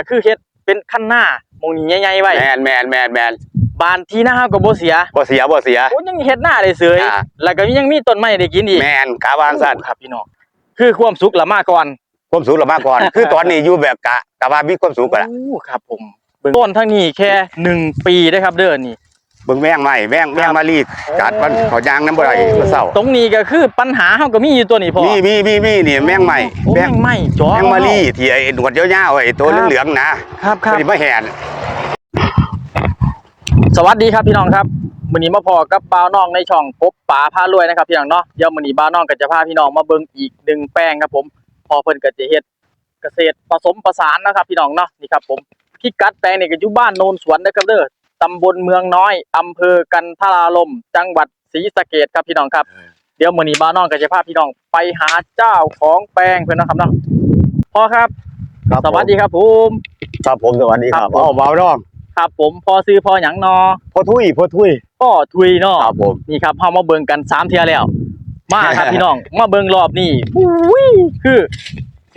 ก็คือเฮ็ดเป็นขั้นหน้าหมองนี้ใหญ่ๆไว้แมนแมนแมนแมนบานที่หน้าเฮาก็บ่เสียบ่เสียบ่เสียโอ้ยังเฮ็ดหน้าได้เสยอ่าแล้วก็ยังมีต้นไม้ได้กินอีกแมนกาวางสั้นครับพี่น้องคือความสุขละมาก่อนความสูงเรามาก่อน คือตอนนี้อยู่แบบกะกะว่ามีความสูงกว่าละโอ้ครับผมเบิ่งต้นทั้งนี้แค่หนึ่งปีได้ครับ เด้อนี่ เบิ่งแมงใหม่แมงแมงมารีดกัดมันเขายางน้ำบ่ได้เมื่อเช้าตรงนี้ก็คือปัญหาเฮาก็มีอยู่ตัวนี้พ่อมีมีมีมีนี่แมงใหม่โอ้แมแมงงไหม้จ๋อแมงมารีที่ไอ้หนวดยาวๆไอ้ตัวเหลืองๆนะครับครับมันสิมาแห่นสวัสดีครับพี่น้องครับมื้อนี้มาพอกับบ่าวน้องในช่องพบป๋าพารวยนะครับพี่น้องเนาะเดี๋ยวมื้อนี้บ่าวน้องก็จะพาพี่น้องมาเบิ่งอีกหนึ่งแปลงครับผม พอเพิ่นก็จะเฮ็ดเกษตรผสมผสานนะครับพี่น้องเนาะนี่ครับผมพิกัดแปลงนี่ก็อยู่บ้านโนนสวนนะครับเด้อ ตำบลเมืองน้อยอำเภอกันทราลมจังหวัดศรีสะเกษครับพี่น้องครับ เดี๋ยวมื้อนี้บ่าวน้องก็จะพาพี่น้องไปหาเจ้าของแปลงเพิ่นนะครับเนาะพ่อครับสวัสดีครับผมครับผมสวัสดีคครัรับบผมอ๋อบ่าวน้องครับ ผมพอซื้อพอหยังนอพ่อทุยพ่อทุยพ่อทุยเนาะครับผมนี่ครับเฮามาเบิ่งกันสามเที่ยแล้ว มาครับพี่น้องมาเบิ่งรอบนี้อุ้ยคือ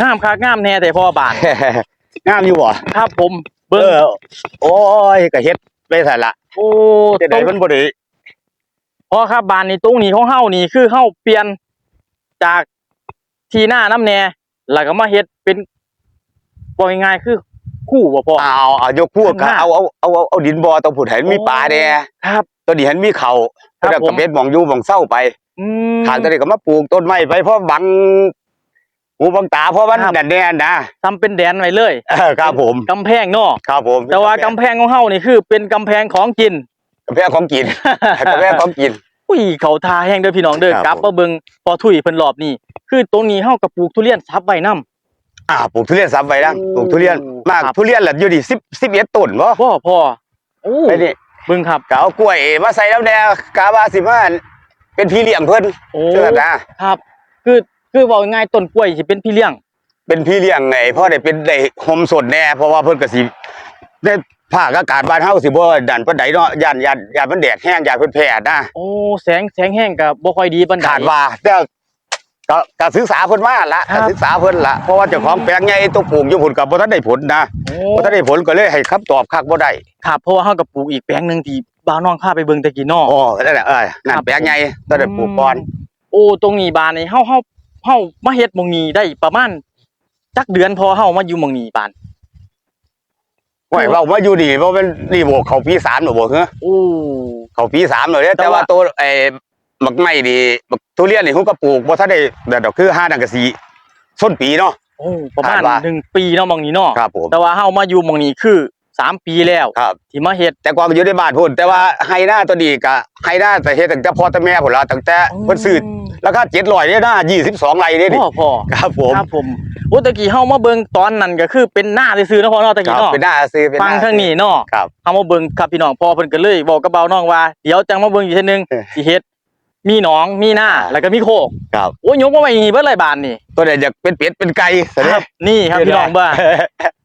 งามคักงามแน่แต่พ่อบานงามอยู่บ่ครับผมเอเบิ่งอโอ้ยก็เฮ็ด ไปซั่นละโอ้จะตรได้งมันบ่ได้พ่อครับบานนี้ตรงนี้ของเฮานี่คือเฮาเปลี่ยนจากทีหน้าน้ำแน่แล้วก็มาเฮ็ดเป็นบ่ง่ายๆคือคู่บ่พ่อเอาเอายกพวกข้างหน้าเอาเอาเอาเอาเอาดินบ่อตรงผุดเห็นมีโอ้ปลาแดครับตัวนี้เห็นมีเขาครับแล้วผก็มเป็นหมองอยู่หมองเศร้าไปอืมทางตัวนี้ก็มาปลูกต้นไม้ไปเพราะบัง หูบังตาเพราะมันครับแดนแดนนะทำเป็นแดนไว้เลยเออครับผม กำแพงเนาะครับผมแต่ว่ากำแพงของเฮานี่คือ เป็นกำแพงของกินกำแพงของกินกำแพงของกิน อุ้ยเขาทาแห้งเด้อพี่น้องเด้อครับ กลับผมมาเบิ่งพอถุยเพิ่นรอบนี้คือตรงนี้เฮากับปลูกทุเรียนซับไว้นํ อ่าปลูกทุเรียนซ้ำไปนะโอ้ปลูกทุเรียนมากครับ ทุเรียนแหละอยู่ดิสิบสิบเอ็ดต้นบ่พ่อพ่อโอ้ไอ้นี่เบิ่งครับก็เอากล้วยมาใส่แล้วแน่กาว่าสิมาเป็นพี่เลี้ยงเพิ่นโอ้ เชื่อนะ ครับ คือ คือเว้าง่ายๆต้นกล้วยสิเป็นพี่เลี้ยง เป็นพี่เลี้ยงไงเพราะได้เป็นได้โฮมสดแน่เพราะว่าเพิ่นก็สิได้ภาคอากาศบ้านเฮาสิบ่ดันปานใดเนาะย่านย่านย่านมันแดดแห้งย่านเพิ่นแพ้นะโอ้แสงแสงแห้งก็บ่ค่อยดีปานใดขาดว่าแต่ก็ก็ศึกษาเพิ่นมาละครับก็ศึกษาเพิ่นละเพราะว่าเจ้าของแปลงใหญ่ตัวปลูกอยู่พุ่นก็บ่ทันได้ผลนะโอ้บ่ทันได้ผลก็เลยให้คำตอบคักบ่ได้ครับเพราะว่าเฮากับปลูกอีกแปลงหนึงที่บ้าวน้องพาไปเบิ่งตะกี้เนาะอ๋อนั่นแหละเอ้ยนั่ครันบแปลงใหญ่ต้องได้ปลูกก่อนโอ้ตรงนี้บานนี่เฮาเฮา เฮามาเฮ็ดหม่องนี้ได้ประมาณจักเดือนพอเฮามาอยู่หม่องนี้บานไว้เว้ามาอยู่นี่บ่เป็นนี่บ่เข้าปี3แล้วบ่เหรอโอ้ เข้าปี3แล้วเด้แต่แต่ว่า ว่าตัวไอ้บักไม้นี่บักทุเรียนนี่ผมก็ปลูกบ่ทันได้แบบดอกคือห้าดังกะสีส้นปีเนาะ โอ้ประมาณคาดว่า หนึ่งปีเนาะหมองนี้เนาะครับผม แต่ว่าเฮามาอยู่หมองนี้คือ สามปีแล้วครับ ที่มาเฮ็ด แต่ก่อนก็อยู่ในบ้านพุ่นแต่ว่าไฮหน้าตัวนี้ก็ไฮหน้าแต่เฮ็ดตั้งแต่พ่อแต่แม่พุ่นละตั้งแต่เพิ่นซื้อราคา700เนี่ยนะ22ไร่เนี่ยดิพ่อพ่อครับผมครับผมโอ้ตะกี้เฮามาเบิ่งตอนนั้นก็คือเป็นหน้าซื่อๆเนาะพ่อเนาะตะคกี้รับเนาะเป็นหน้าซื้อเป็นหฟังน้าทางนี้เนาะครับ เฮามาเบิ่งครับพี่น้องพ่อเพิ่นก็เลยบอกกับเบาน้องว่าเดี๋ยวจังมาเบิ่งอีกเทื่อนึงเออสิเฮ็ดมีหนองมีหน้าอ่า แล้วก็มีโคกครับ โอ้ยยกมาไว้นี่เบิดหลายบานนี่ตัวนี้อยากเป็นเป็ดเป็นไก่ซะเด้นี่ครับพี่น้องเบ่า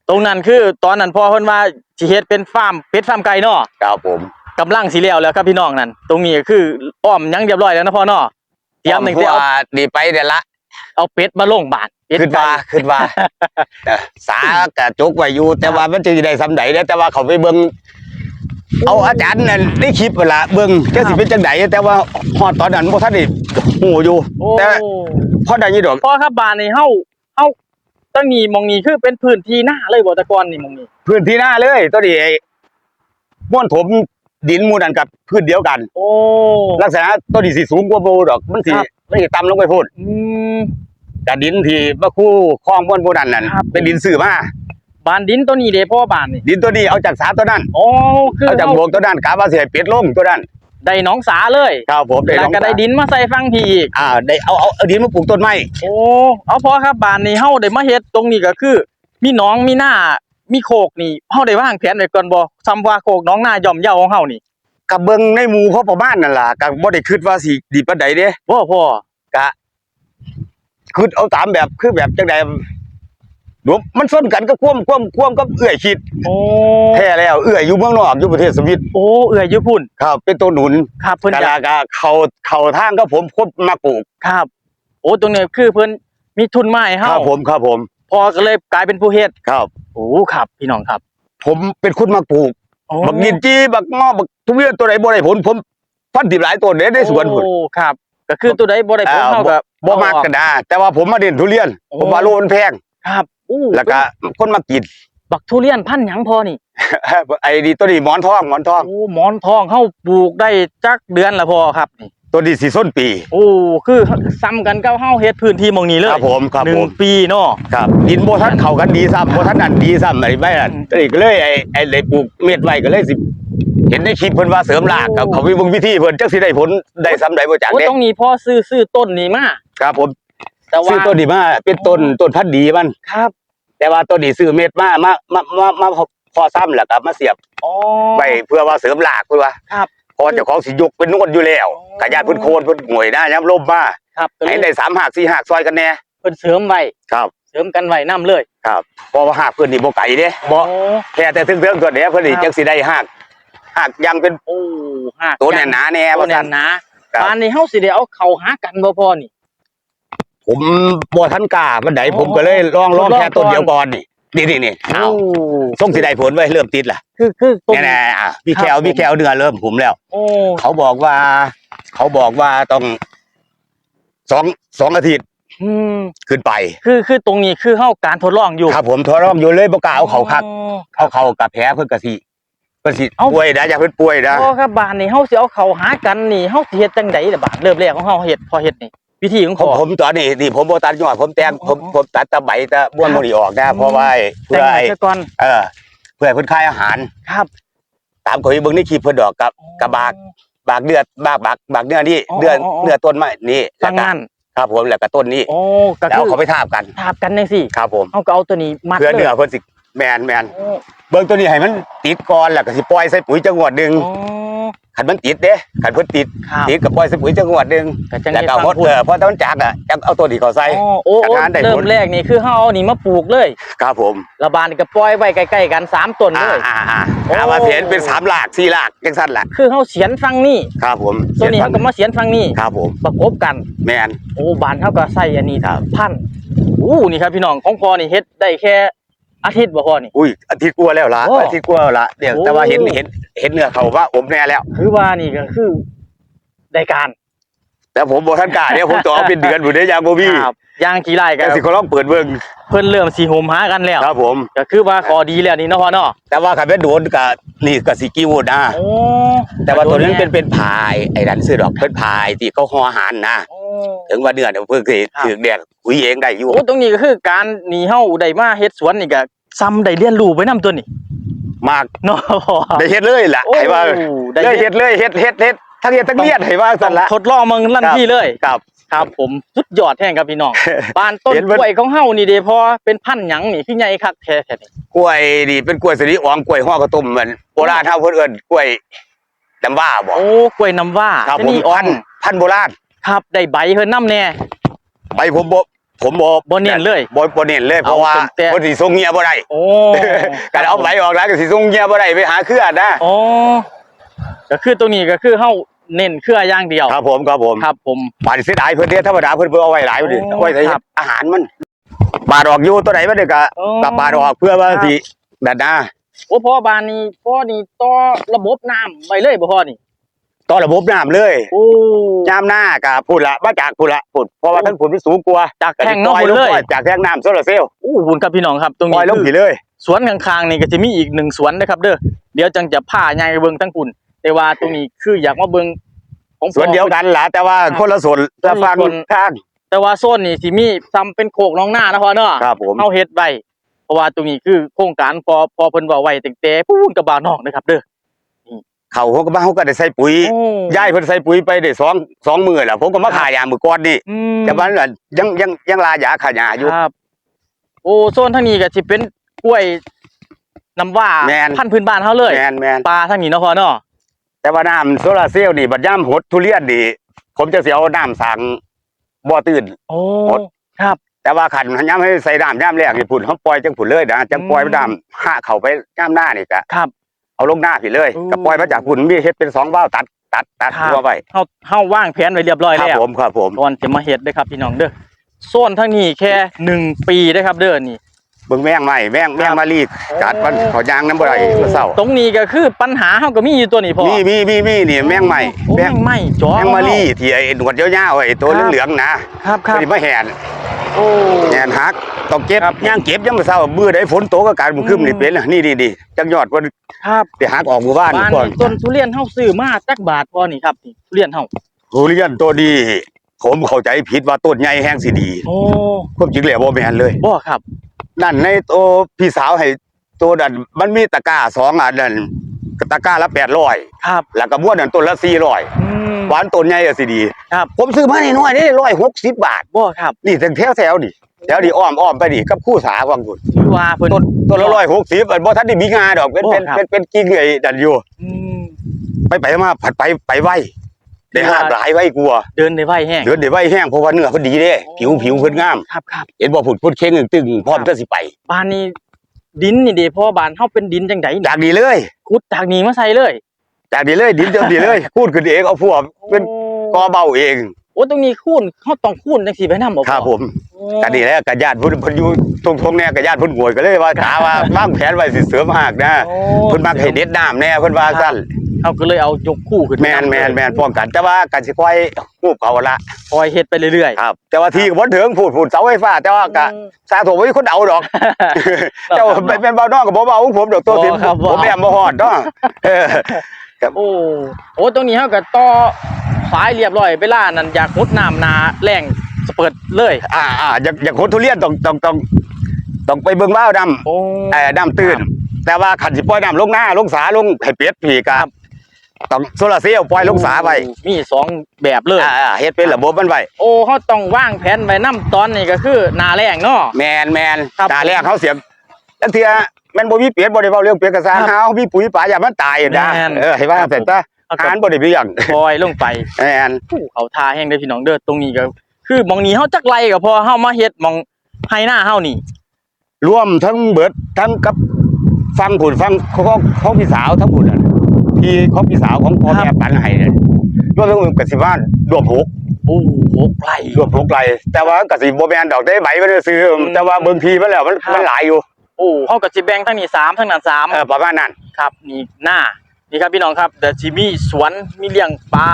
ตรงนั้นคือตอนนั้นพ่อเพิ่นว่าสิเฮ็ดเป็นฟาร์มเป็ดฟาร์มไก่เนาะครับผมกำลังสิแล้วแล้วครับพี่น้องนั่นตรงนี้ก็คืออ้อมยังเรียบร้อยแล้วนะพ่อเนาะเตรียมหนึ่งพเตรียมว่าดีไปเดี๋ยวละเอาเป็ดมาลงบาทเป็ดขึ้นไก่ ว่าขึ้นว่าเออสากะจกไว้อยู่แต่ว่ามันจะได้สำใดเด้อแต่ว่าเขาไปเบิ่งเอาอาจารย์นั่นได้คลิปเวลาเบิ่งจะสิเป็นจังไดแต่ว่าฮอดตอนนั้นบ่ทันได้ฮู้อยู่โอ้แต่พอได้อยู่ดอก พ่อครับบานนี่เฮาเฮา ตั้งนี้มองนี้คือเป็นพื้นที่หน้าเลยบ่แตะกอนนี่มองนี้ พื้นที่หน้าเลยตัวนี้ไอ้ม้วนถมดินหมู่นั่นกับพื้นเดียวกัน โอ้ ลักษณะตัวนี้สิสูงกว่าหมู่ดอก มันสิครับ มันสิต่ำลงไปพุ่นอืม แต่ดินที่บ่คู่คลองม้วนหมู่นั่นนั่นครับ เป็นดินซื้อมาบานดินตัวนี้เด้พ่อบานนี่ดินตัวนี้เอาจากสาตัวนั้นโอ้คือเอาจากเฮาบวกตัวนั้นกะว่าสิให้เป็ดลงตัวนั้น ได้หน้องสาเลยครับผมได้แล้ลวองก็ได้ดินมาใส่ฟังพี่อีกอ่าได้เอาเอาเอาดินมาปลูกต้นไม้โอ้เอาพอครับบานนี้เฮาได้มาเฮ็ดตรงนี้ก็คือ มีหน้องมีหน้ามีโคกนี่เฮาได้วางแผนไว้ก่อนบ่ซ้ำว่าโคกหน้องหน้าย่อมเยาของเฮานี่กับเบิ่งในหมู่พอประมาณนั่นล่ะก็บ่ได้คิดว่าสิดีปานใดเด้พ่อพ่อ กะคือเอาตามแบบคือแบบจังได๋ รวมมันส้นกันก็ควมควมควมกับเอื้อยคิดโอ้แท้แล้วเอื้อยอยู่เมืองนอกอยู่ประเทศสวิตโอ้เอื้อยอยู่พุ่นครับ เป็นตัวหนุนครับเพิ่นกะจะลากะเขาเขาทางก็ผมคนมาปลูกครับ โอ้ตรงนี้คือเพิ่นมีทุนมาให้คเฮารับผมครับผมพอก็เลยกลายเป็นผู้เฮ็ดครับโโอ้ครับ พี่น้องครับผมเป็นคนมาปลูกโอ้บักยินจีบักงอบักทุเรียนตัวไหนบ่ได้ผลผมฟันติบหลายตัวเด้ในสวนพุ่นโอ้ครับ ก็คือตัวใดบ่ได้ผลอ่าเท่ากับบ่มากกันนะแต่ว่าผมมาเด่นทุเรียนโอ้ผมว่าโลมันแพงครับ อู้แล้วก็คนมากินบักทุเรียนพันธุ์หยังพอนี่ ไอ้นี่ตัวนี้หมอนทองหมอนทอง โอ้หมอนทองเฮาปลูกได้จักเดือนละพอครับนี่ตัวนี้สีส้นปี โอ้คือซ้ำกันกับเฮาเฮ็ดพื้นที่หมองนี้เลคยรับผมครับหนึ่ผงมปีเนาะ ครับ ดินโบทันเข้ากันดีซ้ำโบทันนั่นดีซ้ำอะไรไม่นั่นอืมก็เลยก็เลยไอ้ไอ้เลยปลูกเม็ดไว้ก็เลยสิ เห็นในคลิปเพิ่นว่าเสริมรากกับโอ้ เขาไปเบิ่งวิธีเพิ่นจักสิได้ผลได้ซ้ำใดบ่จักโอ้เด้ตรงนี้พ่อซื้อซื้อต้นนี้มา ครับผม แต่ว่าซื้อต้นนี้มาเป็นต้นต้นพันธุ์ดีมันครับ แต่ว่าต้นนี้ซื้อเม็ดมามามามามาพอซ้ำแล้วก็มาเสียบอ๋อไว้เพื่อว่าเสริมรากเพื่อว่าครับเพอเจ้าของสิยกเป็นนวดอยู่แล้วอ๋อกะยานเพิ่นโคนเพิ่นหวยนะยามลมมาครับก็เลให้ยได้สามหักสี่หักซอยกันแน่เพิ่นเสริมไว้ครับ เสริมกันไว้นํเลยครับเพราะว่าหักเพิ่นนี่บ่ไกลเด้บ่โอ้ แค่แต่ถึงเรื่องตัวเนี้ยเพิ่นนี่ครับ จังสิได้หักหักยังเป็นโอ้หักตัวแน่นหนาแน่ตัวว่าแน่ซั่น นหนะครับ บ้านนี้เฮาสิได้เอาเข้าหากันบ่พอนี่ ผมบ่ทันกล้าปานใดอ๋อผมก็เลยลองลองทดลองแค่ต้นก่อนเดียวก่อนนี่นี่นี่นี่เอาโอ้ส่งสิได้ผลไว้เริ่มติดล่ะคือคือตรงแน่ๆอะพี่ครับแควผมพี่แควเดือนเริ่มผมแล้วโอ้เขาบอกว่า เขาบอกว่าต้องสองสองอาทิตย์อืมขึ้นไป คือคือตรงนี้คือเฮาการทดลองอยู่ครับผมทดลองอยู่เลยบ่กล้าเอาเขาคักอ๋อเอาเขากับแผลเพิ่นก็สิเพิ่นสิเอ้าป่วยนะอย่าเพิ่นป่วยนะพอครับบ้านนี่เฮาสิเอาเข้าหากันนี่เฮาสิเฮ็ดจังไดล่ะบ้านเริ่มแรกของเฮาเฮ็ดพอเฮ็ดนี่ วิธีของผมพ่อผมตอนนี้นี่ผมบ่ตัดยอดผมแต่งผมอ๋อผมตัดแตะใบแตะบ้วนครับบ่นี่ออกนะเพราะว่าไอ้เพื่แต่องไอ้ไว้ซะก่อน เออเพื่อให้เพิ่นคายอาหาร ครับตามเขาไปเบิ่งในคลิปเพิ่นดอกกับกระบากบากเดือดบากบากบากเนื้อนี่อ๋อเดือดอ๋ออ๋อเนื้อต้นไม้นี่ฟังแล้วก็นั่นครับผมแล้วก็ต้นนี้โอ้ก็แล้วคือเขาไปทาบกัน ทาบกันจังซี่ครับผมเฮาก็เอาตัวนี้มัดเพื่อเลเนื้ยอเพิ่นสิแมนแมนโอ้เบิ่งตัวนี้ให้มันติดก่อนแล้วก็สิปล่อยใส่ปุ๋ยจังหวัดหนึงอ๋อ คันมันติดเด้คันเพิ่นติดครับติดก็ปล่อยใส่ปุ๋ยจังหวัดหนึงก็จังแล้วได้ก็ฟังหดพูดเออพอตอนมันจักอะจักเอาตัวนี้เข้าใส่ อ๋อโอ้โอ้จากนั้นได้ผล เริ่มแรกนี่คือเฮาเอานี่มาปลูกเลยครับผมระบาดนี่ก็ปล่อยไว้ใกล้ๆกันสามต้นเลอ่าย อ่าอ่าโอ้ อามาเสียนเป็นสามหลากสี่หลากจังสั้นล่ะคือเฮาเสียนฟังนี่ครับผมตัวนี้เฮาก็มาเสียนฟังนี่ครับผมประกบกัน แมน โอ้บานเฮาก็ใส่อันนี้ครับ พันอู้นี่ครับพี่น้องของพ่อนี่เฮ็ดได้แค่ อาทิตย์บ่พ่อนี่ อุ้ยอาทิตย์กลัวาแล้วล่ะโอ้อาทิตย์กลัวาแล้วล่ะเดี๋ยวโอ้ แต่ว่าเห็นเห็นเห็นเนื้อเขาว่าผมแน่แล้ว คือว่านี่ก็คือได้การ แต่ผมบอกท่านกล้าเนี่ยผมต่อเป็นเดือนบุได้ยางโบบี้ครับย่างกี่ไร่ก็แต่สิเขาลองเปิดเบิ่งเพิ่นเริ่มสิโหมหากันแล้วครับผม ก็คือว่าขอดีแล้วนี่เนาะพ่อเนาะแต่ว่าขันเป็นโดนกับนี่กับสิกิ้วนะ โอ้แต่ว่าตัวนั้นเป็นเป็นพายไอ้ดันซื้อดอกเป็นพายที่เขาห่ออาหารนะโอ้ ถึงว่าเนื้อเนี่ยเพิ่งสิครับ ถึงแดดคุยเองได้อยู่โอ้ตรงนี้ก็คือการหนีเฮาได้มาเฮ็ดสวนนี่ก็ซ้ำได้เรียนรู้ไปนํตัวนี่มากเนาะพ่อ ได้เฮ็ดเลยล่ะโอ้ให้ว่าได้ได้เฮ็เฮ็ดดเลยเฮ็ดเฮ็ดเฮ็ด ทั้งเฮ็ดทั้งเลียดให้ว่าต้สั่อนงละทดลองมึงลั่นครับที่เลยครับครับผมสุดยอดแท้งครับพี่น้องบ้านต้นเห็นกเบิ่งล้วยของเฮานี่เด้พอเป็นพันธุ์หยังนี่คือใหญ่คักแท้แท้นี่กล้วยนี่เป็นกล้วยสลีอ่องกล้วยห่อกระต้มเหมือนโบราณเฮาเพิ่นเอิ้นกล้วยน้ำว่าบ่โอ้กล้วยน้ำว้าครับชผมนีอ่อพังนธุ์พันธุ์โบราณครับได้ใบเพิ่นนํแน่ไปผมบ่ผมบ่บ่เน้นเลยบ่บ่เน้นเลยเพราะเอาว่าเป็นแต่เพิ่นสิส่งเงียบ่ได้โอ้การเอาใบออกแล้วก็สิส่งเงียบ่ได้ไปหาเครือนะโอ้ ก็คือตรงนี้ก็คือเฮาเน้นเครืออย่างเดียวครับผมครับผมครับผมบาดเสียดายเพิ่นเด้ธรรมดาเพิ่นเพิ่นเอาไว้หลายพุ่นดิโอ้เอาไว้ใส่ครับอาหารมันบาดออกอยู่ตัวไหนมันเด้ก็โอ้กับบาดออกเพื่อว่าสิดันหน้าโอ้พ่อบ้านนี้พ่อนี่ต่อระบบน้ำไว้เลยบ่พ่อนี่ต่อระบบน้ำเลยโอ้ยามหน้าก็พุ่นละมาจากพุ่นละพุ่นเพราะว่าทั้งพุ่นมันสูงกว่าจากก็แท่สิงปล่เนาะอยพุ่นลงเลยปล่อยจากแท่งน้ำโซลาร์เซลล์โอ้บุญกับพี่น้องครับตรงปล่นี้อยลงคืผีอเลย สวนข้างๆนี่ก็จะมีอีกหนึ่งสวนนะครับ เด้อเดี๋ยวจังจะพาย่างไปเบิ่งทั้งพุ่น แต่ว่าตรงนี้คืออยากมาเบิ่งของสวนเดียวกันล่ะแต่ว่าครับคนละส่วนละฟังคนละส่วน ข้างแต่ว่าโซนนี่สิมีซ้ำเป็นโคกน้องหน้านะพ่อเนาะครับผมเฮาเฮ็ดไว้เพราะว่าตรงนี้คือโครงการพอพอเพิ่นเว้าไว้ตั้งแต่พูนกับบ่าวนอกนะครับ เด้อเขาเขาก็มาเขาก็ได้ใส่ปุ๋ยโอ้ย้ายเพิ่นใส่ปุ๋ยไปได้สองสองมื้อแล้วผมก็มาขายยามื้อก่อนนี่อืม แต่ว่านั่นยังยังยังลายาขายยาอยู่ ครับโอ้โซนทางนี้ก็สิเป็นกล้วยน้ำว่าแม่น พันธุ์พื้นบ้านเฮาเลยแมนแมนปลาทางนี้เนาะพ่อเนาะ แต่ว่าน้ำโซลาร์เซลล์นี่บัดย่ำหดทุเรียนนี่ผมจะเสียเอาน้ำสั่งบ่อตื่นโอ้หมดครับ แต่ว่าขันย่ำให้ใส่น้ำย่ำแรกนี่พุ่นเขาปล่อยจังพุ่นเลยนะจังปล่อยอืมน้ำห้าเข้าไปย่ำหน้านี่กะครับเอาลงหน้าผิดเลยอืมก็ปล่อยมาจากพุ่นมีเฮ็ดเป็นสองว่าวตัดตัดตัดครับหัวไปเฮาเฮาวางแผนไว้เรียบร้อยครับแล้วผมครับผมก่อนจะมาเฮ็ดเด้อครับพี่น้องเด้อโซนทางนี้แค่หนึ่งปีเด้อครับ เด้อนี่ เบิ่งแมงใหม่แมงแมงมารีดกัดมันเขายางน้ำบ่ได้เมื่อเช้าตรงนี้ก็คือปัญหาเฮาก็มีอยู่ตัวนี้พ่อมีมีมีมีนี่แมงใหม่โอ้แมแม่งงไหม่จ้อแมงมารีที่ไอ้หนวดยาวๆไอ้ตัวครับเหลืองๆนะครับครับสิมาแหนโอ้แหนหักต้องเก็บครับย่างเก็บยังมื้อเช้ามื้อใดฝนตกอากาศมันครึ้มนี่อืมเป็นน่ะนี่นี่ๆจักยอดว่าครับไปหักออกหมู่บ้านบ้านก่อนนี่ต้นทุเรียนเฮาซื้อมาจักบาทพอนี่ครับนี่ทุเรียนเฮาทุเรียนตัวนี้ผมเข้าใจผิดว่าต้นใหญ่แห้งสิดีโอ้ความจริงแล้วบ่แม่นเลยบ่ครับ นั่นในตัวพี่สาวให้ตัวนั้นมันมีตะกร้าสองอันนั่นตะกร้าละ800ครับ แล้วก็บ้วนนั่นต้นละ400อืมหวานต้นใหญ่อะสิดีครับ ผมซื้อมานี่น้อยนี่160บาทบ่ครับนี่ถึงแถวแถวๆนี่แถวนี่อ้อมอ้อมไปนี่กับคู่สาวังคุณคือว่าเพิ่นต้นต้นละ160อันบ่ทันได้มีงาดอกเป็นเป็นโอ้ครับเป็นเป็นกิ่งไอ้ดันอยู่อืมไปไปมาผัดไปไปไว ได้คือหาว่าหลายไว้กลัวเดินได้ไวแห้งเดือดได้ไว้แห้งเพราะว่าเนื้อเพิ่นดีเด้ผิวผิวเพิ่นงามครับครับเห็นบ่ผุดพุ่นเข่งตึงๆพร้อมจะสิไปบ้านนี้ดินนี่เด้พ่อบ้านเฮาเป็นดินจังไดนี่จากนี้เลยขุดจากนี้มาใส่เลยจากนี้เลยดินเจ้าดีเลยพูดขึ้นเองเอาพวกเป็นกอเบาเองโอ้ตรงนี้คูนเฮาต้องคูนจังซี่ไปนำบ่พ่อครับผมโอ้กันนี่แหละกับญาติเพิ่นเพิ่นอยู่ตรงทงแน่กับญาติเพิ่นหวยก็เลยว่าถามว่าวางแผนไว้สิเสริมหากนะโอ้เพิ่นมักให้เด็ดน้ำแน่เพิ่นว่าซั่นเฮาก็เลยเอายกคู่ขึ้นแม่นแม่นแม่นป้องกันแต่ว่ากันสิค่อยรูปเขาละปล่อยเฮ็ดไปเรื่อยครับแต่ว่าที่ก็บ่ถึงพูดพูดเสาไฟฟ้าแต่ว่าก็อืมสาธุบ่มีคนเอาดอกเจ้าเป็นเบาน้องก็บ่เบาของผมดอกตัวสิบ่ครับบ่ผมแม่นบ่ฮอดเนาะเออโอ้โอ้ตรงนี้เฮาก็ต่อ สายเรียบร้อยเวลานั้นอยากมุดน้ำนาแรงสเปิดเลย อ่าอ่าอยากอยากคนทุเรียนต้องต้องต้องต้องไปเบิ่งว่าวดำโอ้เอ่อดำตื้นแต่ว่าขันสิปล่อยน้ำลงหน้าลงสาลงให้เป็ดผีกับต้องโซลาร์เซลล์ปล่อยลงสาไปมีสองแบบเลย อ่าอ่าเฮ็ดเป็นระบบมันไว้โอ้เขาต้องวางแผนไว้น้ำตอนนี้ก็คือหนาแรงเนาะ แมนแมนครับตาแรกเขาเสียบแล้วเทียแมันบ่มีเป็ดบ่ได้เว้าเรื่องเป็ดกระซางครับเฮามีปุ๋ยป่าอย่ามันตายนะแม่น เออให้ว่าแต่ตาเอาอากัหารบบ่ได้เพียงปล่อยลงไปแม่นผู้เขาทาแห้งได้อพี่น้องเด้อตรงนี้ก็คือหมองนี้เฮาจักไรก็พอเฮามาเฮ็ดหมองไฮหน้าเฮานี่รวมทั้งเบิดทั้งกับฟังผุนฟังของของพี่สาวทั้งผุนน่ะที่ของพี่สาวของพ่อแม่ปันให้เนี่ยรวมทั้งก็สิว่ารวมหกโอ้โหไรรวมหกไร่แต่ว่าก็สิบ่แม่นดอกได้ใบมันซื้ออมแต่ว่าเบิ่งทีมันแล้วมันครับมันหลายอยู่โอ้เฮาก็สิแบ่งทั้งนี้สามทั้งนั้นสามเออประมาณนั้นครับนี่หน้า นี่ครับพี่น้องครับเดี๋ยวสิมีสวนมีเลี้ยงปลา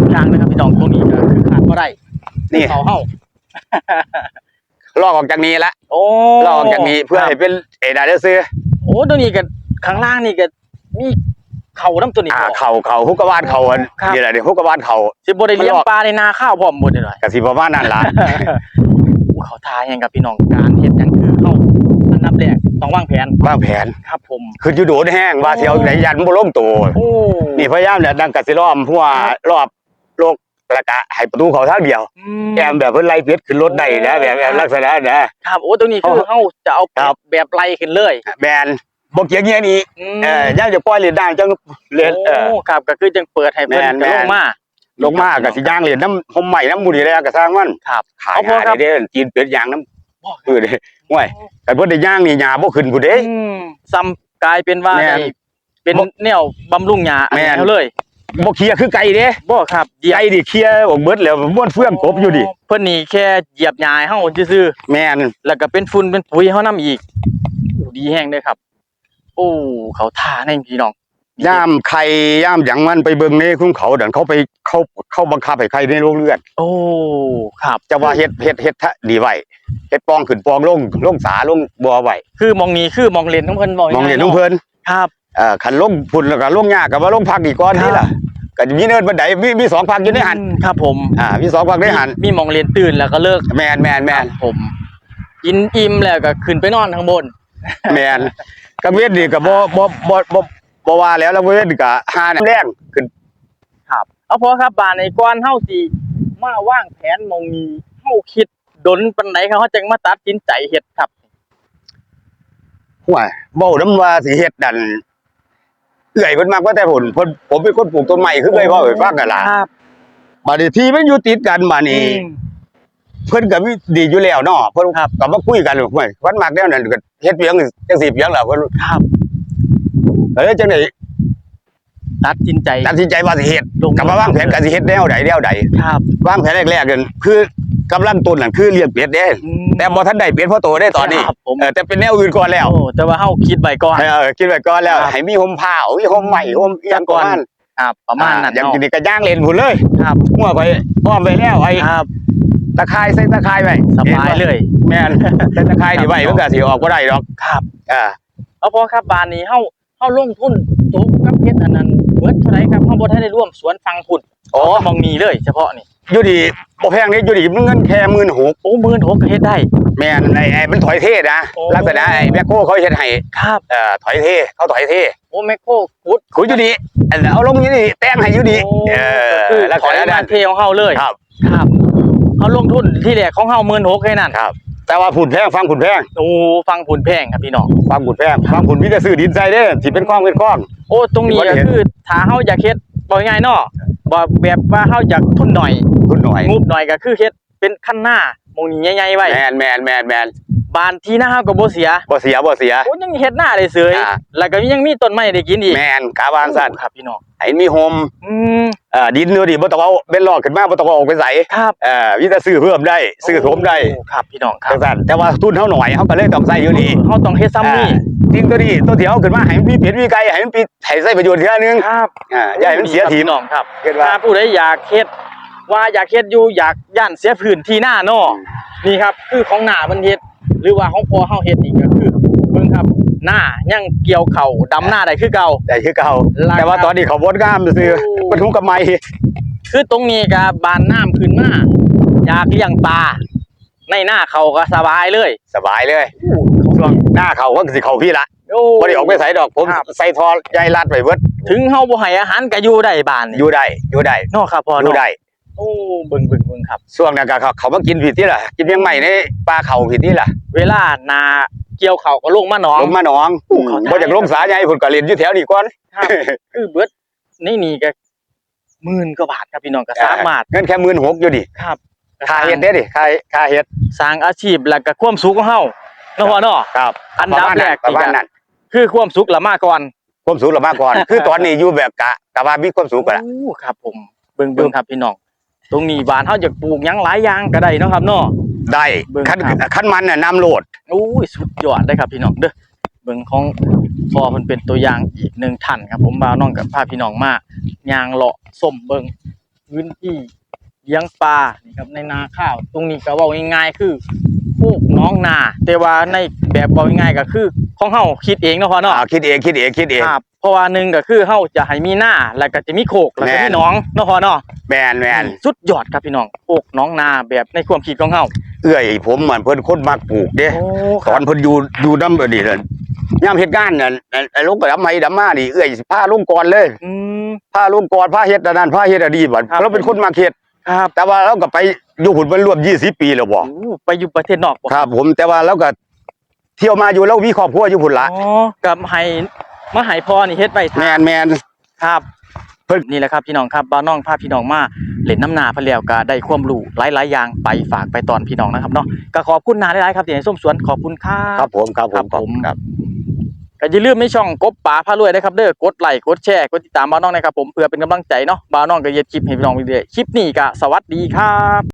ทุกอย่างนะครับพี่น้องตรงนี้ก็คือขาดบ่ได้นี่ เขาเฮาลอกออกจากนี้ละโอ้ลอกออกจากนี้เพื่อให้เป็นเอดาได้ซื้อโอ้ตัวนี้ก็ข้างล่างนี่ก็มีเขาน้ำตัวนี้อ่าพอเข่าเข่าฮุกกะวานเข่าอันครับนี่แหละเดี๋ยวฮุกกะวานเข่าสิบ่ได้เลี้ยงมันออกปลาในนาข้าวพร้อมหมดเลยหน่อยกสิประมาณนั้นล่ะอู้เขาทาแห่งกับพี่น้องการเฮ็ดหยังคือเฮาอันดับแรก ต้องวางแผนวางแผนครับผมคืออยู่โดดแห้งว่าสิเอาไหนยันบ่ลงตัวโอ้นี่พยายามเนี่ยดังกสิล้อมหัวครับรอบโลกแล้วก็ให้ประตูเขาทางเดียวอืมแอมแบบเพิ่นไล่เป็ดขึ้นรถได้นะแบบแบบลักษณะนะครับโอ้ตัวนี้คือเฮาจะเอาครับแบบไล่ขึ้นเลยแมนบ่เกี่ยงเงี้ยนี่มเออย่างจะปล่อยเล่นได้จังเล่นเออโอ้ครับก็คือจังเปิดให้เพิ่นแม่นก็ลงแม่นมาลงมาก็สิย่างเล่นน้ำหมใหม่น้ำบุรีแล้วก็สร้างมันครับขายเอาพอหาครับได้เด้อกินเป็ดย่างน้ำบ่เออเด้ ห่วยแต่เพิ่นได้ย่างนี่หญ้าบ่ขึ้นผู้เด้อืมซ้ำกลายเป็นว่าแม่น ได้เป็นแนวบำรุงหญ้าอันแม่นเดียวเลยบ่เคลียร์คือไก่เด้บ่ครับเหยียบไก่นี่เคลียร์ออกเบิดแล้วม้วนเฟื่องกบอยู่ดิเพิ่นนี่แค่เหยียบหญ้าให้เฮาซื่อแม่นๆแล้วก็เป็นฝุ่นเป็นปุ๋ยให้เฮานํอีกโอ้ดีแฮงเด้อครับ โอ้เขาท่าแน่พี่น้อง ย่ามไข่ย่ามหยังมันไปเบิ่งในคุ้มเขาดันเขาไปเข้าเข้าบังคับให้ไข่ในโรงเรือน โอ้ครับจะว่าเฮ็ดเฮ็ดเฮ็ดทะดีไว้เฮ็ดปองขึ้นปองลงลงสาลงบ่อไว้คือมองนี้คือมองเลนของเพิ่นบอกมองเห็นของเพิ่นครับเอ่อคันลงพุ่นแล้วก็ลงยากก็ว่าลงพักอีกก่อนนี่ล่ะก็มีเนินบันไดมีมีสองพักอยู่ในหันอืมครับผมอ่ามีสองพักในหันมีมองเลนตื่นแล้วก็เลิกแมนแมนแมนครับผมกินอิ่มแล้วก็ขึ้นไปนอนข้างบนแมนกัเวทนี่ก็บ่บ่บ่บ่ บ่ว่าแล้วแล้วเวทก็หาแรงขึ้นครับเอาพอครับบานในก้อนเฮาสิมาว่างแผนมองนี้เฮาคิดดนปานไหนครับเฮาจังมาตัดสินใจเฮ็ดครับห่วยเว้านํว่าสิเฮ็ดนั่นเอื้อยเพิ่นมักว่าแต่ผลเพิ่นผมเป็นคนปลูกต้นไม้คือเคยเว้าให้ฟังกันล่ะครับบัดนี้ที่มันอยู่ติดกันมานี่อืมเพิ่นก็มีดีอยู่แล้วเนาะเพิ่นครับก็มาคุยกันห่วยเพิ่นมักแนวนั้นก็เฮ็ดเพียงจังซี่เพียงล่ะเพิ่นครับ เอ้ยจังได๋ตัดสินใจตัดสินใจว่าสิเฮ็ดลงก็มาวางแผนก็สิเฮ็ดแนวใดแนวใดครับวางแผนแรกๆกันคือกำลังต้นนั่นคือเลี้ยงเป็ดเด้อืมแต่บ่ทันได้เป็ดเพราะโตได้ตอนนี้ครับผมเออแต่เป็นแนวอื่นก่อนแล้วโอ้แต่ว่าเฮาคิดไว้ก่อนเออคิดไว้ก่อนแล้วครับให้มีห่มผ้ามีห่มใหม่ห่มอิหยังก่อนครับประมาณนั้นอย่างเนาะนี้ก็ย่างเล่นพุ่นเลยครับหัวไปอ้อมไปแล้วไอ้ครับตะไคร้ใส่ตะไคร้ไว้สบายเลย แม่นใส่ตะไคร้นี่ไว้มันก็สิออกบ่ได้ดอกครับอ่าเอาพอครับบานนี้เฮา เฮาลงทุนตกกับเฮ็ดอันนั้นเบิดเท่าไหร่ครับเฮาบ่ทันได้ร่วมสวนฟังพุ่นอ๋อ มองนี้เลยเฉพาะนี่อยู่ดีบ่แพงนี่อยู่ดีเงินแค่16,000โอ้หมื่นหกก็เฮ็ดได้ แม่นไอ้ไอ้มันถอยเทนะโอ้ ลักษณะไอ้แมคโครเขาเฮ็ดให้ครับ เอ่อถอยเทเขาถอยเทโอ้แมคโครกุดขุดอยู่ดีอันเอาลงอยู่ดีแต่งให้อยู่ดีโอ้เออก็คือลักถษอยณะมานั้น เทของเฮาเลยครับ ครับเฮาลงทุนที่แรกของเฮาหมื่นหกแค่นั้นครับ แต่ว่าผุนแพงฟังผุนแพงโอ้ฟังผุนแพงครับพี่น้องฟังผุนแพงฟังผุนมีแต่ซื้อดินใส่เด้อที่เป็นคลองเป็นคลอง โอ้ตรงนี้ที่บ่ได้ก็เห็นคือถ้าเฮาอยากเฮ็ดบ่ง่ายๆเนาะบ่แบบว่าเฮาอยากทุนหน่อยทุนหน่อยงบหน่อยก็คือเฮ็ดเป็นขั้นหน้าหมองนี้ใหญ่ๆไว้แมนแมนแมนแมน บ้านที่หน้าเฮาก็บ่เสียบ่เสียบ่เสีย โอ้ยังเฮ็ดหน้าได้เสยอ่า แล้วก็ยังมีต้นไม้ได้กินอีกแมนกาวางสั่นครับพี่น้องให้มีโฮมอืมเอ่อดินอยู่ดิบ่ต้องเอาเป็นลอกขึ้นมาบ่ต้องเอาออกไปใส่ครับเอ่อมีแต่ซื้อเพิ่มได้ซื้อถมได้โอ้ครับพี่น้องครัจับงซั่นแต่ว่าทุนเฮาหน่อยเฮาก็เลยต้องใส่อยู่ดีเฮาต้องเฮ็ดซ้ำนี่อ่าจริงตัวนี้ตัวที่เอาขึ้นมาให้มันมีเป็ดมีไก่ให้มันมีให้ใช้ประโยชน์ทีละนึงครับอ่าอย่าให้มันเสียทีพี่น้องครับเห็นว่า ถ้าผู้ใดอยากเฮ็ดว่าอยากเฮ็ดอยู่อยากย่านเสียพื้นที่หน้าเนาะนี่ครับ คือของหน้าเพิ่นเฮ็ด หรือว่าของพ่อเฮาเฮ็ดนี่ก็คือเบิ่งครับหน้ายังเกี่ยวเข่าดำหน้าได้คือเก่าแต่คือเก่าราคาแต่ว่าตอนนี้เขาบดงามซื่อโอ้ๆบรรทุกกับไม้คือตรงนี้ก็บานน้ำขึ้นมาอยากเลี้ยงปลาในหน้าเขาก็สบายเลย สบายเลยอู้ช่วงหน้าเขาก็สิเขาพี่ละโอ้บ่ได้ออกไปใส่ดอกผมครับใส่ทอใยรัดไว้เบิดถึงเฮาบ่ให้อาหารก็อยู่ได้บ้านนี่อยู่ได้อยู่ได้เนาะครับพ่ออยู่เนาะได้ โอ้เบิ่งเบิ่งเบิ่งครับ ช่วงนั้นก็เขาเขามากินผิดที่ล่ะ กินเพียงใหม่ในปลาเขาผิดที่ล่ะเวลานาเกี่ยวเขาก็ลงมาหนอง ลงมาหนองโอ้เขาได้บ่จากลงสาใหญ่พุ่นก็เล่นอยู่แถวนี้ก่อน ครับ คือเบิดนี่นี่ก็หมื่นกว่าบาทครับพี่น้องก็สามารถเงินแค่16,000อยู่ดิครับค่าเฮ็ดเด้ดิค่าค่าเฮ็ดสร้างอาชีพแล้วก็ความสุขของเฮาเนาะพ่อเนาะครับอันดับแรกประนี่มาณก็นั้นคือความสุขละมาก่อนความสูงเรามาก่อน คือตอนนี้อยู่แบบกะกะว่ามีความสูงกว่าละ โอ้ครับ ผมเบิ่งเบิ่งครับพี่น้อง ตรงนี้บ้านเฮาอยากปลูกหยังหลายอย่างก็ได้เนาะครับเนาะ ได้เบิ่งคันครับคันมันน่ะน้ำโหลดโอ้ยสุดยอดเลยครับพี่น้องเด้อเบิ่งของพ่อเพิ่นเป็นตัวอย่างอีกหนึ่งท่านครับ ผมบ่าวน้องกับพาพี่น้องมาย่างเลาะส้มเบิ่งพื้นที่เลี้ยงปลานี่ครับในนาข้าว ตรงนี้ก็เว้าง่ายๆคือ พวกน้องนาแต่ว่าในแบบเว้าง่ายๆก็คือของเฮาคิดเองเนาะพ่อเนาะอ่าคิดเองคิดเองคิดเอง ครับเพราะว่าหนึ่งก็คือเฮาจะให้มีหน้าแล้วก็จะมีโคกแล้วก็แม่มีนหน้องเนาะพ่อเนาะแมนแมนสุดยอดครับพี่น้องโคกหน้องนาแบบในความคิดของเฮาเอื้อยผมเหมือนเพิ่นคนมักปลูกเด้โอ้คตอรับนเพิ่นอยู่อยู่นำนี่นั่นยามเฮ็ดงานน่ะไอ้ลงก็ดำไม้ดำมานี่เอื้อยสิพาลงก่อนเลยอืม พาลงก่อนพาเฮ็ดอันนั้นพาเฮ็ดอันนี้บัดครับ เราเป็นคนมักเฮ็ด ครับแต่ว่าเราก็ไปอยู่หุ่นมันรวม20ปีแล้วบ่โอ้ไปอยู่ประเทศนอกบ่ครับ ผมแต่ว่าเราก็เที่ยวมาอยู่แล้วมีครอบครัวอยู่พุ่นละอ๋อกับให้มาให้พ่อนี่เฮ็ดไว้แมทานแมน ครับเพิ่น นี่แหละครับพี่น้องครับบ้านน้องพาพี่น้องมาเล่นน้ำนาเพิ่นแล้วก็ได้ความรู้หลายๆอย่างไปฝากไปตอนพี่น้องนะครับเนาะก็ขอบคุณนาหลายๆครับที่ให้ส้มสวนขอบคุณครั ครับบผมครับผครัมบผม ครับ ก็อย่าลืมในช่องกบป๋าพารวยนะครับเด้อกดไลค์กดแชร์กดติดตามบ้านน้องนะครับผมเพื่อเป็นกำลังใจเนาะบ้านน้องก็เย็ดคลิปให้พี่น้องเรื่อยๆคลิปนี้ก็สวัสดีครับ